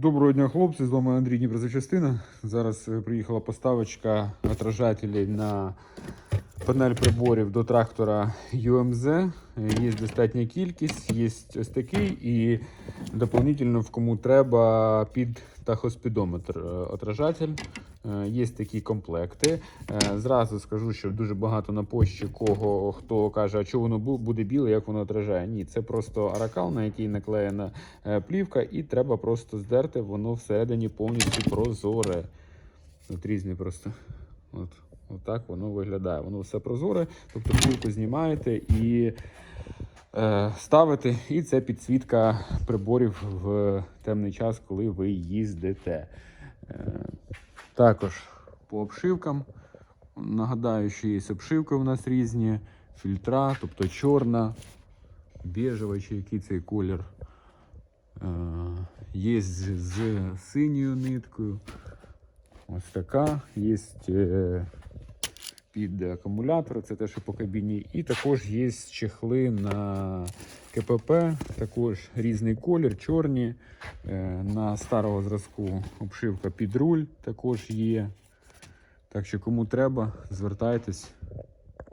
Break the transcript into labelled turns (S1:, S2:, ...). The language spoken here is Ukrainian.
S1: Доброго дня, хлопці. З вами Андрій Дніпрозачастина. Зараз е, приїхала поставочка отражателей на панель приборів до трактора UMZ. Е, Є достатня кількість, є ось такий і дополнительно, в кому треба під тахоспідометр е, отражатель. Е, Є такі комплекти. Е, Зразу скажу, що дуже багато на пошті кого хто каже, а чого воно буде біле, як воно отражає. Ні, це просто аракал, на який наклеєна плівка, і треба просто здерти, воно всередині повністю прозоре. От різні просто. От, отак воно виглядає. Воно все прозоре, тобто плівку знімаєте і е, ставите, і це підсвітка приборів в темний час, коли ви їздите. Е, також по обшивкам. Нагадаю, що є обшивки у нас різні, фільтра, тобто чорна, біжева, чи який цей колір. Е, Є з, синьою ниткою. Ось така. Є під акумулятор, це теж по кабіні. І також є чехли на КПП, також різний колір, чорні. Е, На старого зразку обшивка під руль також є. Так що кому треба, звертайтесь.